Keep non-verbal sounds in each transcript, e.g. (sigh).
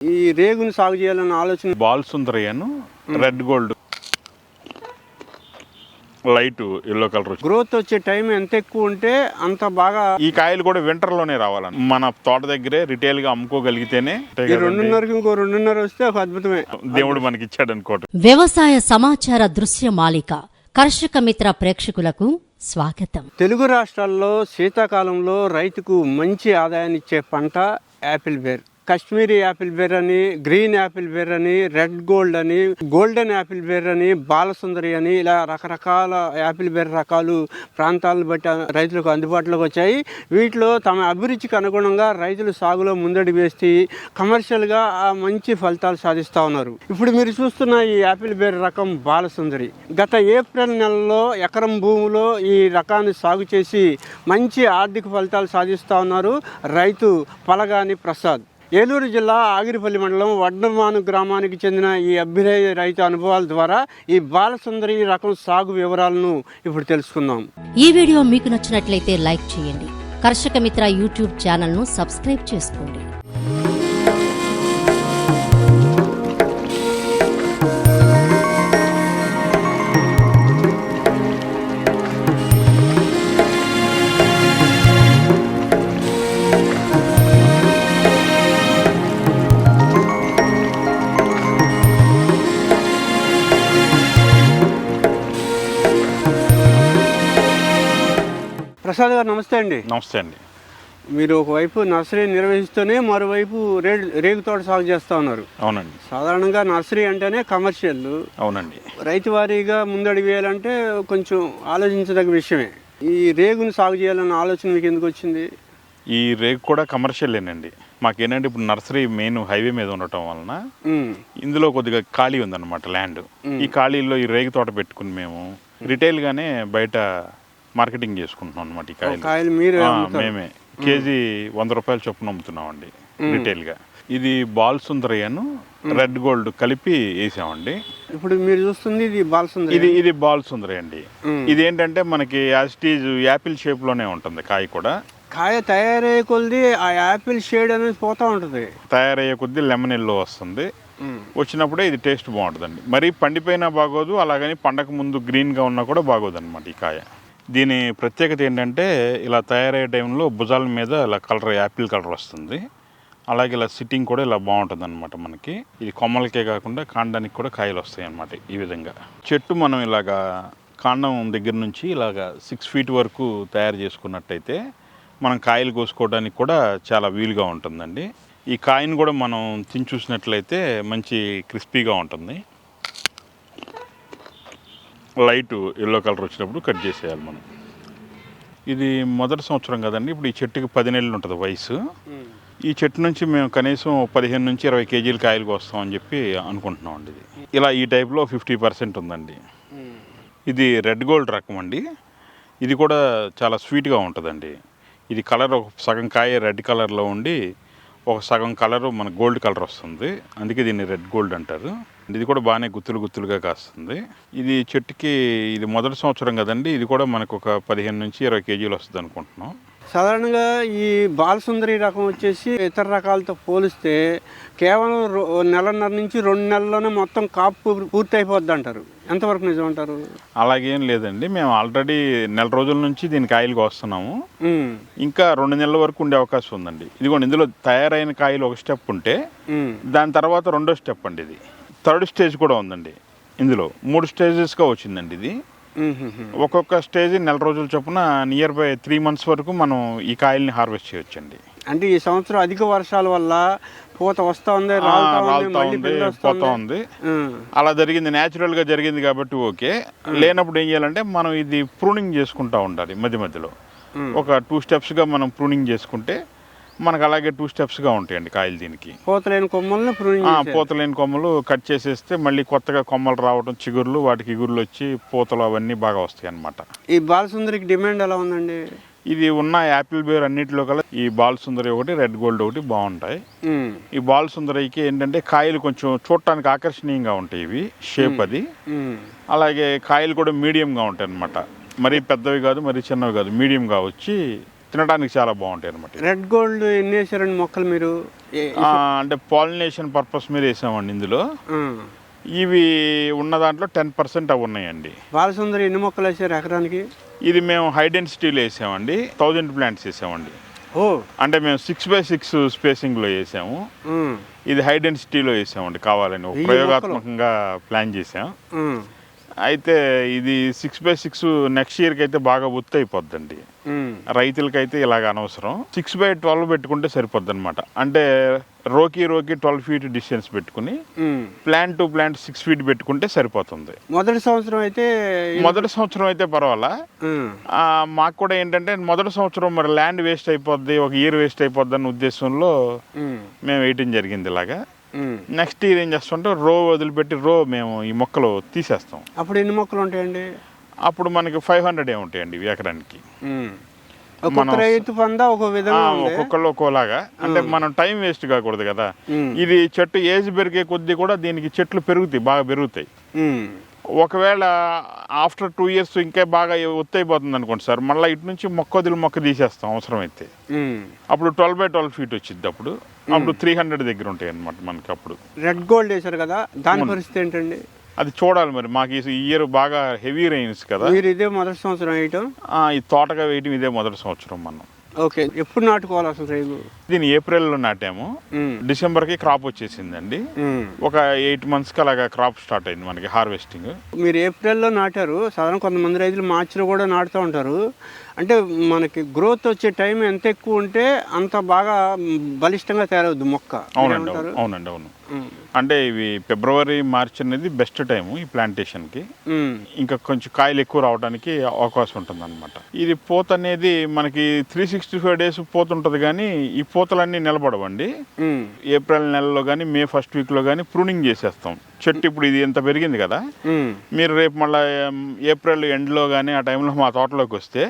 ఈ రేగుని సాగు చేయాలన్న ఆలోచన బాల్ సుందరయ్యను red gold light yellow colour growth వచ్చే టైం ఎంత ఎక్కువ ఉంటే అంత బాగా ఈ కాయలు కూడా వింటర్లోనే రావాలని. మన తోట దగ్గరే రిటైల్గా అమ్ముకోగలిగితేనే. రెండున్నరకి ఇంకో రెండున్నర వస్తే ఒక అద్భుతమే. దేవుడు మనకి ఇచ్చాడు అనుకోవటం వ్యవసాయ సమాచార దృశ్య మాలిక కర్షక మిత్ర ప్రేక్షకులకు స్వాగతం. తెలుగు రాష్ట్రాల్లో శీతాకాలంలో రైతుకు మంచి ఆదాయాన్ని ఇచ్చే పంట యాపిల్ బేర్. కశ్మీరీ యాపిల్ బెర్ అని గ్రీన్ యాపిల్ బెర్ అని రెడ్ గోల్డ్ అని గోల్డెన్ యాపిల్ బేర్ అని బాలసుందరి అని ఇలా రకరకాల యాపిల్ బేర్ రకాలు ప్రాంతాలను బట్టి రైతులకు అందుబాటులోకి వచ్చాయి. వీటిలో తమ అభిరుచికి అనుగుణంగా రైతులు సాగులో ముందడి వేసి కమర్షియల్గా ఆ మంచి ఫలితాలు సాధిస్తూ ఉన్నారు. ఇప్పుడు మీరు చూస్తున్న ఈ యాపిల్ బేర్ రకం బాలసుందరి. గత ఏప్రిల్ నెలలో ఎకరం భూమిలో ఈ రకాన్ని సాగు చేసి మంచి ఆర్థిక ఫలితాలు సాధిస్తూ ఉన్నారు రైతు పలగాని ప్రసాద్. ఏలూరు జిల్లా ఆగిరిపల్లి మండలం వడ్డమాను గ్రామానికి చెందిన ఈ అభ్యుదయ రైతు అనుభవాల ద్వారా ఈ బాలసుందరి రకం సాగు వివరాలను ఇప్పుడు తెలుసుకుందాం. ఈ వీడియో మీకు నచ్చినట్లయితే లైక్ చేయండి. కర్షక మిత్ర యూట్యూబ్ ఛానల్ను సబ్స్క్రైబ్ చేసుకోండి. ప్రసాద్ గారు నమస్తే అండి. నమస్తే అండి. మీరు ఒకవైపు నర్సరీ నిర్వహిస్తూనే మరోవైపు రే రేగు తోట సాగు చేస్తూ ఉన్నారు. అవునండి. సాధారణంగా నర్సరీ అంటేనే కమర్షియల్. అవునండి. రైతు వారీగా ముందడుగు వేయాలంటే కొంచెం ఆలోచించదగ్గ విషయమే. ఈ రేగుని సాగు చేయాలన్న ఆలోచన మీకు ఎందుకు వచ్చింది? ఈ రేక్ కూడా కమర్షియలేనండి. మాకేంటంటే ఇప్పుడు నర్సరీ మెయిన్ హైవే మీద ఉండటం వలన ఇందులో కొద్దిగా ఖాళీ ఉందన్నమాట ల్యాండ్. ఈ ఖాళీలో ఈ రేగు తోట పెట్టుకుని మేము రిటైల్ గానే బయట మార్కెటింగ్ చేసుకుంటున్నాం అనమాట ఈ కాయలు. మీరే. మేమే. కేజీ వంద రూపాయల చొప్పున అమ్ముతున్నామండి రిటైల్గా ఇది బాల్ సుందరయ్యను రెడ్ గోల్డ్ కలిపి వేసామండి. ఇప్పుడు మీరు చూస్తుంది ఇది బాలసుందరి ఇది ఇది బాల్ సుందరయ్య అండి. ఇది ఏంటంటే మనకి యాస్టీజ్ యాపిల్ షేప్లోనే ఉంటుంది కాయ కూడా. కాయ తయారయ్యే కొద్ది ఆ యాపిల్ షేడ్ అనేది పోతా ఉంటుంది. తయారయ్యే కొద్దీ లెమన్ ఎల్లో వస్తుంది. వచ్చినప్పుడే ఇది టేస్ట్ బాగుంటుందండి. మరీ పండిపోయినా బాగోదు అలాగని పండగ ముందు గ్రీన్గా ఉన్నా కూడా బాగోదు అనమాట ఈ కాయ. దీని ప్రత్యేకత ఏంటంటే ఇలా తయారయ్యే టైంలో భుజాల మీద ఇలా కలర్ యాపిల్ కలర్ వస్తుంది. అలాగే ఇలా సిట్టింగ్ కూడా ఇలా బాగుంటుంది అనమాట మనకి. ఇది కొమ్మలకే కాకుండా కాండానికి కూడా కాయలు వస్తాయి అన్నమాట ఈ విధంగా. చెట్టు మనం ఇలాగా కాండం దగ్గర నుంచి ఇలాగా సిక్స్ ఫీట్ వరకు తయారు చేసుకున్నట్టయితే మనం కాయలు కోసుకోవడానికి కూడా చాలా వీలుగా ఉంటుందండి. ఈ కాయను కూడా మనం తిని చూసినట్లయితే మంచి క్రిస్పీగా ఉంటుంది. లైట్ ఎల్లో కలర్ వచ్చినప్పుడు కట్ చేసేయాలి మనం. ఇది మొదటి సంవత్సరం కదండి ఇప్పుడు ఈ చెట్టుకి పది నెలలు ఉంటుంది వయసు. ఈ చెట్టు నుంచి మేము కనీసం పదిహేను నుంచి ఇరవై కేజీల కాయలు కోస్తామని చెప్పి అనుకుంటున్నాం అండి ఇది. ఇలా ఈ టైప్లో ఫిఫ్టీ పర్సెంట్ ఉందండి. ఇది రెడ్ గోల్డ్ రకం అండి. ఇది కూడా చాలా స్వీట్గా ఉంటుందండి. ఇది కలర్ ఒక సగం కాయ రెడ్ కలర్లో ఉండి ఒక సగం కలర్ మన గోల్డ్ కలర్ వస్తుంది. అందుకే దీన్ని రెడ్ గోల్డ్ అంటారు. ఇది కూడా బాగానే గుత్తులు గుత్తులుగా కాస్తుంది. ఇది చెట్టుకి ఇది మొదటి సంవత్సరం కదండి. ఇది కూడా మనకు ఒక పదిహేను నుంచి ఇరవై కేజీలు వస్తుంది అనుకుంటున్నాం. సాధారణంగా ఈ బాలసుందరి రకం వచ్చేసి ఇతర రకాలతో పోలిస్తే కేవలం నెలన్నర నుంచి రెండు నెలల్లోనే మొత్తం కాపు పూర్తి అయిపోద్ది అంటారు. ఎంతవరకు నిజం అంటారు? అలాగేం లేదండి. మేము ఆల్రెడీ నెల రోజుల నుంచి దీని కాయలు కోస్తున్నాము. ఇంకా రెండు నెలల వరకు ఉండే అవకాశం ఉందండి. ఇదిగోండి ఇందులో తయారైన కాయలు ఒక స్టెప్ ఉంటే దాని తర్వాత రెండో స్టెప్ అండి ఇది. థర్డ్ స్టేజ్ కూడా ఉందండి. ఇందులో మూడు స్టేజెస్గా వచ్చిందండి ఇది. ఒక్కొక్క స్టేజ్ నెల రోజుల చొప్పున నియర్ బై త్రీ మంత్స్ వరకు మనం ఈ కాయల్ని హార్వెస్ట్ చేయొచ్చండి. అంటే ఈ సంవత్సరం అధిక వర్షాల వల్ల పూత వస్తా ఉంది రాలుతా ఉంది పోతా ఉంది. అలా జరిగింది న్యాచురల్గా జరిగింది కాబట్టి ఓకే. లేనప్పుడు ఏం చేయాలంటే మనం ఇది ప్రూనింగ్ చేసుకుంటా ఉండాలి మధ్య మధ్యలో. ఒక టూ స్టెప్స్గా మనం ప్రూనింగ్ చేసుకుంటే మనకు అలాగే టూ స్టెప్స్గా ఉంటాయండి కాయలు దీనికి. పూత లేని కొమ్మల్ని ప్రూనింగ్ ఆ, చేసేయాలి. పూతలేని కొమ్మలు కట్ చేసేస్తే మళ్ళీ కొత్తగా కొమ్మలు రావడం చిగుర్లు వాటికి ఇగుర్లు వచ్చి పూతలు అవన్నీ బాగా వస్తాయి అన్నమాట ఈ బాలసుందరికి డిమాండ్ ఎలా ఉందండి? ఇది ఉన్న యాపిల్ బేర్ అన్నిటిలో కల్లా ఈ బాల్ సుందరి ఒకటి రెడ్ గోల్డ్ ఒకటి బాగుంటాయి. ఈ బాల్ సుందరికి ఏంటంటే కాయలు కొంచెం చూడటానికి ఆకర్షణీయంగా ఉంటాయి ఇవి షేప్ అది. అలాగే కాయలు కూడా మీడియంగా ఉంటాయి అన్నమాట మరీ పెద్దవి కాదు మరీ చిన్నవి కాదు మీడియంగా వచ్చి తినడానికి చాలా బాగుంటాయి అనమాట రెడ్ గోల్డ్ ఎన్ని వేసారండి మొక్కలు మీరు అంటే పాలినేషన్ పర్పస్ మీద వేసామండి ఇందులో. ఇవి ఉన్న దాంట్లో టెన్ పర్సెంట్ అవి ఉన్నాయండి. బాలసుందరి ఎన్ని మొక్కలు వేసారు ఎకరానికి? ఇది మేము హై డెన్సిటీలో వేసామండి. థౌజండ్ ప్లాంట్స్ వేసామండి. ఓ. అంటే మేము సిక్స్ బై సిక్స్ స్పేసింగ్లో వేసాము. ఇది హై డెన్సిటీలో వేసామండి కావాలని. ప్రయోగాత్మకంగా ప్లాన్ చేసాం అయితే ఇది సిక్స్ బై సిక్స్ నెక్స్ట్ ఇయర్కి అయితే బాగా ఉత్తి అయిపోద్దండి. రైతులకైతే ఇలాగ అనవసరం. సిక్స్ బై ట్వెల్వ్ పెట్టుకుంటే సరిపోద్ది అనమాట అంటే రోకి రోకి ట్వెల్వ్ ఫీట్ డిస్టెన్స్ పెట్టుకుని. Plant to plant six feet పెట్టుకుంటే సరిపోతుంది. మొదటి సంవత్సరం అయితే మొదటి సంవత్సరం అయితే పర్వాలా? మాకు కూడా ఏంటంటే మొదటి సంవత్సరం మరి ల్యాండ్ వేస్ట్ అయిపోద్ది ఒక ఇయర్ వేస్ట్ అయిపోద్ది అన్న ఉద్దేశంలో మేము వేయటం జరిగింది ఇలాగా. నెక్స్ట్ ఇయర్ ఏం చేస్తామంటే రో వదిలిపెట్టి రో మేము ఈ మొక్కలు తీసేస్తాం. అప్పుడు ఎన్ని మొక్కలు ఉంటాయండి? అప్పుడు మనకి ఫైవ్ హండ్రెడ్ ఏ ఉంటాయండి ఎకరానికి. రైతు పందా ఒక ఆ, విధంగా ఒక్కొక్కళ్ళు ఒక్కోలాగా. అంటే మనం టైం వేస్ట్ కాకూడదు కదా. ఇది చెట్టు ఏజ్ పెరిగే కొద్దీ కూడా దీనికి చెట్లు పెరుగుతాయి బాగా పెరుగుతాయి. ఒకవేళ ఆఫ్టర్ టూ ఇయర్స్ ఇంకా బాగా ఒత్తైపోతుంది అనుకోండి సార్ మళ్ళీ ఇటు నుంచి మొక్క వదిలి మొక్క తీసేస్తాం అవసరమైతే. అప్పుడు ట్వెల్వ్ బై ట్వెల్వ్ ఫీట్ వచ్చింది అప్పుడు. అప్పుడు త్రీ హండ్రెడ్ దగ్గర ఉంటాయి అనమాట మనకి అప్పుడు. రెడ్ గోల్డ్ వేశారు కదా దాని పరిస్థితి ఏంటండి? అది చూడాలి మరి మాకు ఈ ఇయర్ బాగా హెవీ రైన్స్ కదా. మీరు ఇదే మొదటి సంవత్సరం వేయటం? ఈ తోటగా వేయటం ఇదే మొదటి సంవత్సరం మనం. ఓకే ఎప్పుడు నాటుకోవాలి అసలు రేగు దీన్ని ఏప్రిల్లో నాటాము. డిసెంబర్కి క్రాప్ వచ్చేసిందండి. ఒక ఎయిట్ మంత్స్కి అలాగా క్రాప్ స్టార్ట్ అయింది మనకి హార్వెస్టింగ్. మీరు ఏప్రిల్లో నాటారు. సాధారణ కొంతమంది రైతులు మార్చిలో కూడా నాటుతూ ఉంటారు. అంటే మనకి గ్రోత్ వచ్చే టైం ఎంత ఎక్కువ ఉంటే అంత బాగా బలిష్టంగా తయారవుద్ది మొక్క. అవునండి. అవునండి అవును. అంటే ఇవి ఫిబ్రవరి మార్చ్ అనేది బెస్ట్ టైము ఈ ప్లాంటేషన్కి. ఇంకా కొంచెం కాయలు ఎక్కువ రావడానికి అవకాశం ఉంటుంది అనమాట ఇది పూత అనేది మనకి త్రీ సిక్స్టీ ఫైవ్ డేస్ పూత ఉంటుంది కానీ ఈ పూతలన్నీ నిలబడవండి. ఏప్రిల్ నెలలో కానీ మే ఫస్ట్ వీక్లో కానీ ప్రూనింగ్ చేసేస్తాం. చెట్టు ఇప్పుడు ఇది ఎంత పెరిగింది కదా. మీరు రేపు మళ్ళీ ఏప్రిల్ ఎండ్లో కానీ ఆ టైంలో మా తోటలోకి వస్తే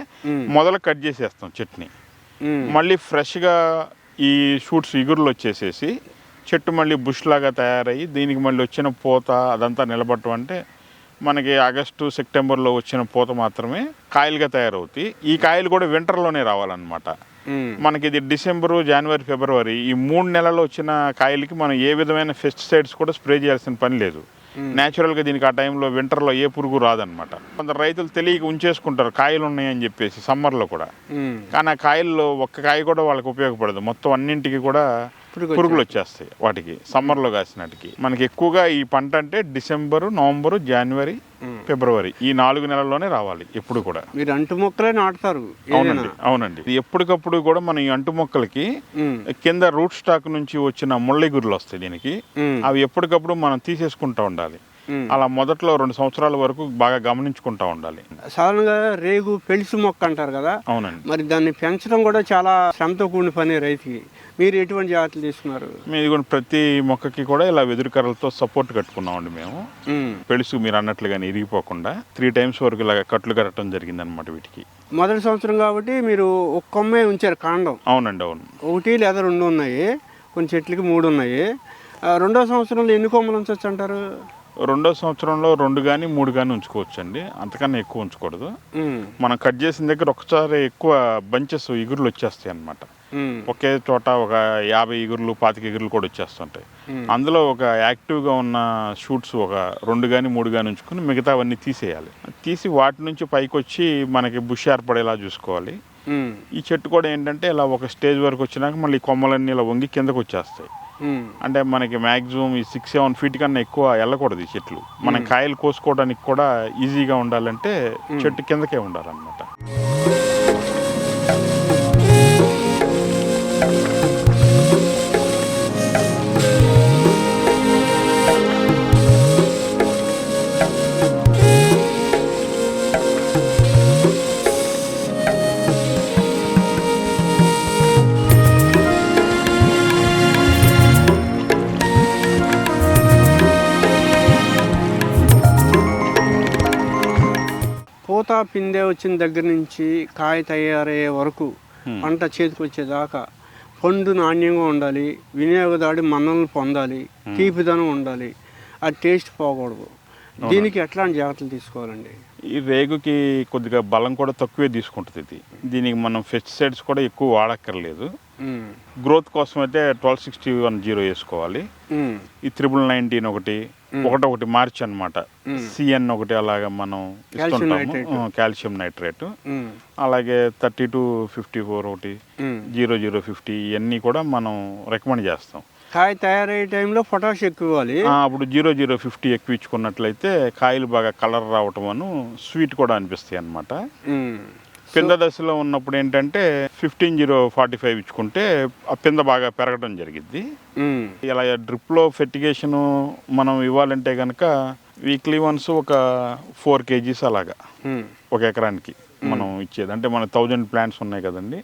మొదలు కట్ చేసేస్తాం చెట్టుని. మళ్ళీ ఫ్రెష్గా ఈ షూట్స్ ఇగురులు వచ్చేసేసి చెట్టు మళ్ళీ బుష్ లాగా తయారయ్యి దీనికి మళ్ళీ వచ్చిన పూత అదంతా నిలబట్టం అంటే మనకి ఆగస్టు సెప్టెంబర్లో వచ్చిన పూత మాత్రమే కాయలుగా తయారవుతాయి. ఈ కాయలు కూడా వింటర్లోనే రావాలన్నమాట. మనకి ఇది డిసెంబరు జనవరి ఫిబ్రవరి ఈ మూడు నెలల్లో వచ్చిన కాయలకి మనం ఏ విధమైన పెస్టిసైడ్స్ కూడా స్ప్రే చేయాల్సిన పని లేదు. న్యాచురల్గా దీనికి ఆ టైంలో వింటర్లో ఏ పురుగు రాదనమాట కొందరు రైతులు తెలియక ఉంచేసుకుంటారు కాయలు ఉన్నాయని చెప్పేసి సమ్మర్లో కూడా. కానీ ఆ కాయల్లో ఒక్క కాయ కూడా వాళ్ళకి ఉపయోగపడదు. మొత్తం అన్నింటికి కూడా పురుగు పురుగులు వచ్చేస్తాయి వాటికి సమ్మర్లో కాసినట్టుకి. మనకి ఎక్కువగా ఈ పంట అంటే డిసెంబరు నవంబరు జనవరి ఫిబ్రవరి. ఈ నాలుగు నెలల్లోనే రావాలి ఎప్పుడు కూడా. మీరు అంటు మొక్కలే నాటుతారు అవునండి అవునండి. ఎప్పటికప్పుడు కూడా మన ఈ అంటు మొక్కలకి కింద రూట్ స్టాక్ నుంచి వచ్చిన ముళ్ళిగురులు వస్తాయి దీనికి. అవి ఎప్పటికప్పుడు మనం తీసేసుకుంటూ ఉండాలి. అలా మొదట్లో రెండు సంవత్సరాల వరకు బాగా గమనించుకుంటూ ఉండాలి. సాధారణంగా రేగు పెళ్సి మొక్క అంటారు కదా? అవునండి. మరి దాన్ని పెంచడం కూడా చాలా శ్రమతో కూడిన పని రైతుకి. మీరు ఎటువంటి జాగ్రత్తలు తీసుకున్నారు? కూడా ప్రతి మొక్కకి కూడా ఇలా వెదురు కర్రలతో సపోర్ట్ కట్టుకున్నామండి మేము. పెళుసు మీరు అన్నట్లుగానే ఇరిగిపోకుండా త్రీ టైమ్స్ వరకు ఇలాగ కట్లు కట్టడం జరిగింది అనమాట వీటికి. మొదటి సంవత్సరం కాబట్టి మీరు ఒక కొమ్మే ఉంచారు కాండం. అవునండి అవును. ఒకటి లేదా రెండు ఉన్నాయి. కొన్ని చెట్లకి మూడు ఉన్నాయి. రెండో సంవత్సరంలో ఎన్ని కొమ్మలు ఉంచవచ్చు అంటారు? రెండో సంవత్సరంలో రెండు కానీ మూడు కానీ ఉంచుకోవచ్చండి. అంతకన్నా ఎక్కువ ఉంచకూడదు. మనం కట్ చేసిన దగ్గర ఒకసారి ఎక్కువ బంచెస్ ఇగురులు వచ్చేస్తాయి అన్నమాట. ఉమ్, ఒకే చోట ఒక యాభై ఇగురులు పాతిక ఇగురులు కూడా వచ్చేస్తుంటాయి. అందులో ఒక యాక్టివ్గా ఉన్న షూట్స్ ఒక రెండు కానీ మూడు కానీ ఉంచుకుని మిగతావన్నీ తీసేయాలి. తీసి వాటి నుంచి పైకి వచ్చి మనకి బుష్ ఏర్పడేలా చూసుకోవాలి. ఈ చెట్టు కూడా ఏంటంటే ఇలా ఒక స్టేజ్ వరకు వచ్చినాక మళ్ళీ కొమ్మలన్నీ ఇలా వంగి కిందకు వచ్చేస్తాయి అంటే మనకి మ్యాక్సిమం ఈ సిక్స్ సెవెన్ ఫీట్ కన్నా ఎక్కువ వెళ్ళకూడదు ఈ చెట్లు. మనం కాయలు కోసుకోవడానికి కూడా ఈజీగా ఉండాలంటే చెట్టు కిందకే ఉండాలన్నమాట. పూత పిందె వచ్చిన దగ్గర నుంచి కాయ తయారయ్యే వరకు Hmm. పంట చేతికి వచ్చేదాకా పండు నాణ్యంగా ఉండాలి వినియోగదారుడి మన్నలను పొందాలి తీపిదనం ఉండాలి. ఆ టేస్ట్ పోకూడదు. దీనికి ఎట్లాంటి జాగ్రత్తలు తీసుకోవాలండి? ఈ రేగుకి కొద్దిగా బలం కూడా తక్కువే తీసుకుంటుంది ఇది. దీనికి మనం పెస్టిసైడ్స్ కూడా ఎక్కువ వాడక్కర్లేదు. గ్రోత్ కోసం అయితే ట్వెల్వ్ సిక్స్టీ వన్ జీరో వేసుకోవాలి. ఈ త్రిబుల్ నైన్టీన్ ఒకటి ఒకటి ఒకటి మార్చ్ అనమాట సిఎన్ ఒకటి అలాగా మనం ఇస్తుంటాము. Calcium nitrate. అలాగే థర్టీ టు ఫిఫ్టీ ఫోర్ ఒకటి. జీరో జీరో ఫిఫ్టీ ఇవన్నీ కూడా మనం రికమెండ్ చేస్తాం. కాయ తయారయ్యే టైంలో పొటాష్ ఎక్కువ ఇవ్వాలి అప్పుడు జీరో జీరో ఫిఫ్టీ ఎక్కువ ఇచ్చుకున్నట్లయితే కాయలు బాగా కలర్ రావటం అను స్వీట్ కూడా అనిపిస్తాయి అన్నమాట పింద దశలో ఉన్నప్పుడు ఏంటంటే ఫిఫ్టీన్ జీరో ఫార్టీ ఫైవ్ ఇచ్చుకుంటే ఆ పింద బాగా పెరగడం జరిగిద్ది. ఉమ్, ఇలా డ్రిప్లో ఫెర్టిగేషన్ మనం ఇవ్వాలంటే కనుక వీక్లీ వన్స్ ఒక ఫోర్ కేజీస్ అలాగా ఒక ఎకరానికి మనం ఇచ్చేది. అంటే మన థౌజండ్ ప్లాంట్స్ ఉన్నాయి కదండి.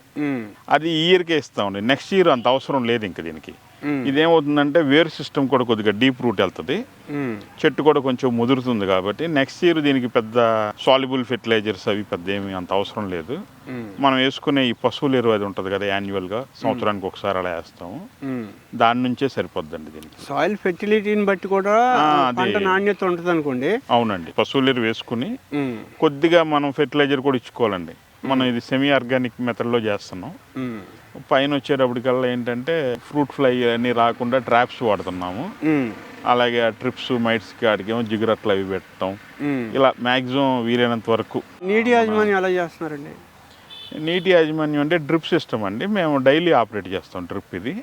అది ఈ ఇయర్కే ఇస్తామండి. నెక్స్ట్ ఇయర్ అంత అవసరం లేదు ఇంక దీనికి. ఇదేమవుతుందంటే వేర్ సిస్టమ్ కూడా కొద్దిగా డీప్ రూట్ వెళ్తుంది. చెట్టు కూడా కొంచెం ముదురుతుంది కాబట్టి నెక్స్ట్ ఇయర్ దీనికి పెద్ద సాల్యుబుల్ ఫెర్టిలైజర్స్ అవి పెద్ద ఏమి అంత అవసరం లేదు. మనం వేసుకునే ఈ పశువుల ఎరువు అది ఉంటుంది కదా యాన్యువల్గా సంవత్సరానికి ఒకసారి అలా వేస్తాము. దాని నుంచే సరిపోద్దండి దీనికి. సాయిల్ ఫెర్టిలిటీని బట్టి కూడా పంట నాణ్యత ఉంటుంది అనుకోండి అవునండి. పశువుల ఎరువు వేసుకుని కొద్దిగా మనం ఫెర్టిలైజర్ కూడా ఇచ్చుకోవాలండి. మనం ఇది సెమీ ఆర్గానిక్ మెథడ్లో చేస్తున్నాం. పైన వచ్చేటప్పటికల్లా ఏంటంటే ఫ్రూట్ ఫ్లై అన్ని రాకుండా ట్రాప్స్ వాడుతున్నాము. అలాగే ఆ ట్రిప్స్ మైట్స్కి ఆడికేమో జిగురట్లు అవి పెట్టడం. ఇలా మ్యాక్సిమం వీలైనంత వరకు. నీటి యాజమాన్యం ఎలా చేస్తున్నారండి? నీటి యాజమాన్యం అంటే డ్రిప్ సిస్టమ్ అండి. మేము డైలీ ఆపరేట్ చేస్తాం డ్రిప్ ఇది.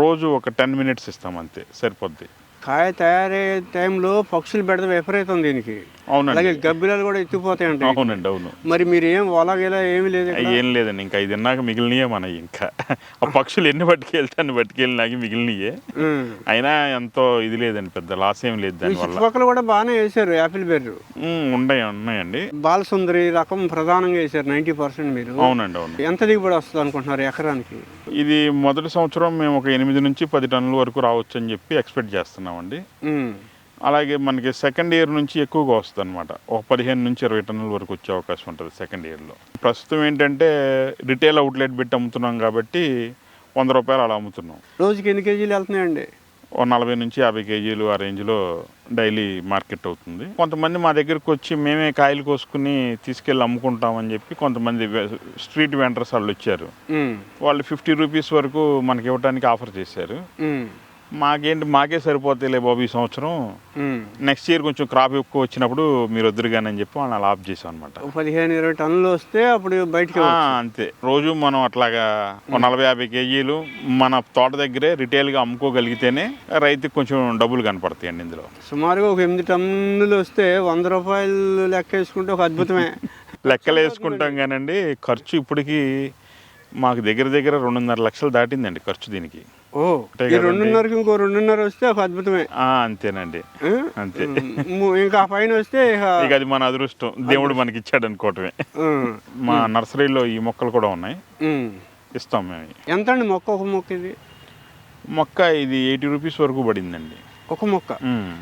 రోజు ఒక టెన్ మినిట్స్ ఇస్తాం అంతే సరిపోద్ది. కాయ తయారయ్యే టైంలో పక్షులు బెడద విపరీతం దీనికి. అలాగే గబ్బిలాలు కూడా ఎత్తిపోతాయి ఉంటాయి అవునండి అవును. మరి మీరు ఏం అలాగేలా ఏమీ లేదు? ఏం లేదండి ఇంకా ఇది తిన్నాక మిగిలినయే మన ఇంకా. ఆ పక్షులు ఎన్ని పట్టుకెళ్తే అన్ని పట్టుకెళ్ళినాక మిగిలినయే. అయినా ఎంతో ఇది లేదండి పెద్ద లాస్ ఏం లేదు దానివల్ల. కూడా బాగానే వేశారు యాపిల్ బెర్రు. ఉన్నాయి ఉన్నాయండి. బాలసుందరి రకం ప్రధానంగా వేశారు నైంటీ పర్సెంట్ మీరు. అవునండి అవును. ఎంత దిగుబడి వస్తుంది అనుకుంటున్నారు ఎకరానికి? ఇది మొదటి సంవత్సరం మేము ఒక ఎనిమిది నుంచి పది టన్నుల వరకు రావచ్చు అని చెప్పి ఎక్స్పెక్ట్ చేస్తున్నామండి. అలాగే మనకి సెకండ్ ఇయర్ నుంచి ఎక్కువగా వస్తుంది అనమాట ఒక పదిహేను నుంచి ఇరవై టన్నుల వరకు వచ్చే అవకాశం ఉంటుంది సెకండ్ ఇయర్లో ప్రస్తుతం ఏంటంటే రిటైల్ అవుట్లెట్ పెట్టి అమ్ముతున్నాం కాబట్టి వంద రూపాయలు అలా అమ్ముతున్నాం. రోజుకి ఎన్ని కేజీలు వెళ్తున్నాయండి? ఓ నలభై నుంచి యాభై కేజీలు ఆ రేంజ్లో డైలీ మార్కెట్ అవుతుంది. కొంతమంది మా దగ్గరికి వచ్చి మేమే కాయలు కోసుకుని తీసుకెళ్ళి అమ్ముకుంటామని చెప్పి కొంతమంది స్ట్రీట్ వెండర్స్ వాళ్ళు వచ్చారు. వాళ్ళు ఫిఫ్టీ రూపీస్ వరకు మనకి ఇవ్వడానికి ఆఫర్ చేశారు. మాకేంటి మాకే సరిపోతాయిలే బాబు ఈ సంవత్సరం. నెక్స్ట్ ఇయర్ కొంచెం క్రాప్ ఎక్కువ వచ్చినప్పుడు మీరు వద్దురు కానీ అని చెప్పి వాళ్ళని ఆఫ్ చేసాం అనమాట పదిహేను ఇరవై టన్నులు వస్తే అప్పుడు బయటికి అంతే. రోజు మనం అట్లాగా ఒక నలభై యాభై కేజీలు మన తోట దగ్గరే రిటైల్గా అమ్ముకోగలిగితేనే రైతుకి కొంచెం డబ్బులు కనపడతాయండి ఇందులో. సుమారుగా ఒక ఎనిమిది టన్నులు వస్తే వంద రూపాయలు లెక్క వేసుకుంటే ఒక అద్భుతమే. (laughs) లెక్కలు వేసుకుంటాం కానండి ఖర్చు ఇప్పటికి మాకు దగ్గర దగ్గర రెండున్నర లక్షలు దాటిందండి ఖర్చు దీనికి. ఓ ఈ. రెండున్నరకి ఇంకో రెండున్నర వస్తే ఒక అద్భుతమే. అంతేనండి? అంతే. ఇంకా పైన వస్తే ఇక అది మన అదృష్టం. దేవుడు మనకి ఇచ్చాడు అనుకోవటమే. మా. నర్సరీలో ఈ మొక్కలు కూడా ఉన్నాయి. ఇస్తాం మేము. ఎంత అండి మొక్క? ఒక మొక్క ఇది? మొక్క ఇది ఎయిటీ రూపీస్ వరకు పడిందండి. ఒక మొక్క.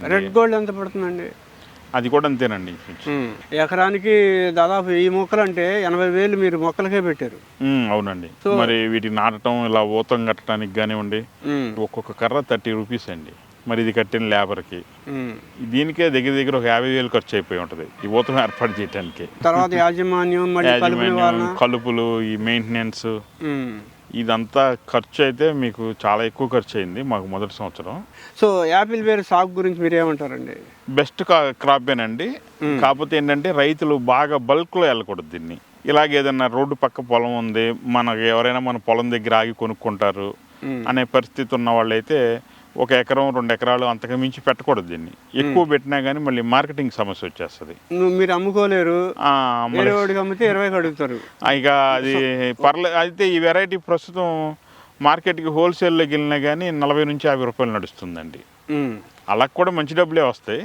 రెడ్ గోల్డ్ ఎంత పడుతుందండి? అది కూడా అంతేనండి. ఎకరానికి దాదాపు ఈ మొక్కలు అంటే ఎనభై వేలు మీరు మొక్కలకే పెట్టారు అవునండి మరి వీటిని నాటడం ఇలా ఊతం కట్టడానికి కానివ్వండి. ఒక్కొక్క కర్ర థర్టీ రూపీస్ అండి మరి ఇది కట్టిన లేబర్కి ఉమ్. దీనికే దగ్గర దగ్గర ఒక యాభై వేలు ఖర్చు అయిపోయి ఉంటుంది ఈ ఊతం ఏర్పాటు చేయడానికి తర్వాత యాజమాన్యం కలుపులు ఈ మెయింటెనెన్స్. ఇదంతా ఖర్చు అయితే మీకు చాలా ఎక్కువ ఖర్చు అయింది మాకు మొదటి సంవత్సరం. సో యాపిల్ వేర్ సాగు గురించి మీరు ఏమంటారండి బెస్ట్ క్రాపేనండి కాకపోతే ఏంటంటే రైతులు బాగా బల్క్లో వెళ్ళకూడదు దీన్ని. ఇలాగ ఏదన్నా రోడ్డు పక్క పొలం ఉంది మనకు ఎవరైనా మన పొలం దగ్గర ఆగి కొనుక్కుంటారు. అనే పరిస్థితి ఉన్న వాళ్ళైతే ఒక ఎకరం రెండు ఎకరాలు అంతకు మించి పెట్టకూడదు దీన్ని. ఎక్కువ పెట్టినా కానీ మళ్ళీ మార్కెటింగ్ సమస్య వచ్చేస్తుంది. మీరు అమ్ముకోలేరు. అమ్మితే ఇరవైకి అడుగుతారు. ఇక అది పర్లే అయితే ఈ వెరైటీ ప్రస్తుతం మార్కెట్కి హోల్సేల్లోకి వెళ్ళినా కానీ నలభై నుంచి యాభై రూపాయలు నడుస్తుందండి. అలా కూడా మంచి డబ్బులే వస్తాయి.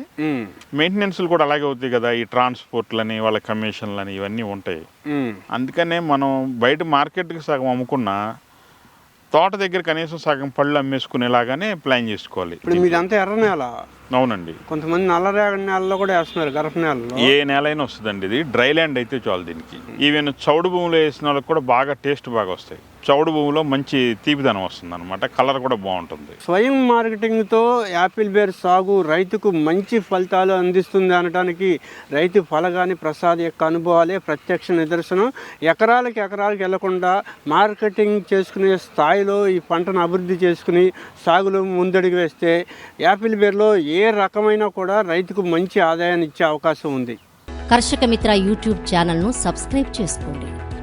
మెయింటెనెన్స్లు కూడా అలాగే అవుతాయి కదా ఈ ట్రాన్స్పోర్ట్లని వాళ్ళ కమిషన్లని ఇవన్నీ ఉంటాయి. అందుకనే మనం బయట మార్కెట్కి సగం అమ్ముకున్నా తోట దగ్గర కనీసం సగం పళ్ళు అమ్మేసుకునేలాగానే ప్లాన్ చేసుకోవాలి. ఇప్పుడు మీదంతా ఎర్ర నేల? అవునండి. కొంతమంది నల్లరేగడి నేలలో కూడా వేస్తున్నారు గరఫ్ నేలలో. ఏ నేల అయినా వస్తుందండి ఇది. డ్రై ల్యాండ్ అయితే చాలు దీనికి. ఈవెన్ చౌడు భూములు వేసిన వాళ్ళకి కూడా బాగా టేస్ట్ బాగా వస్తాయి. చౌడు భూమిలో మంచి తీపిదనం వస్తుంది అనమాట కలర్ కూడా బాగుంటుంది. స్వయం మార్కెటింగ్తో యాపిల్ బేర్ సాగు రైతుకు మంచి ఫలితాలు అందిస్తుంది అనడానికి రైతు ఫలగాని ప్రసాద్ యొక్క అనుభవాలే ప్రత్యక్ష నిదర్శనం. ఎకరాలకు ఎకరాలకు వెళ్ళకుండా మార్కెటింగ్ చేసుకునే స్థాయిలో ఈ పంటను అభివృద్ధి చేసుకుని సాగులో ముందడుగు వేస్తే యాపిల్ బేర్లో ఏ రకమైనా కూడా రైతుకు మంచి ఆదాయాన్ని ఇచ్చే అవకాశం ఉంది. కర్షక మిత్ర యూట్యూబ్ ఛానల్ను సబ్స్క్రైబ్ చేసుకోండి.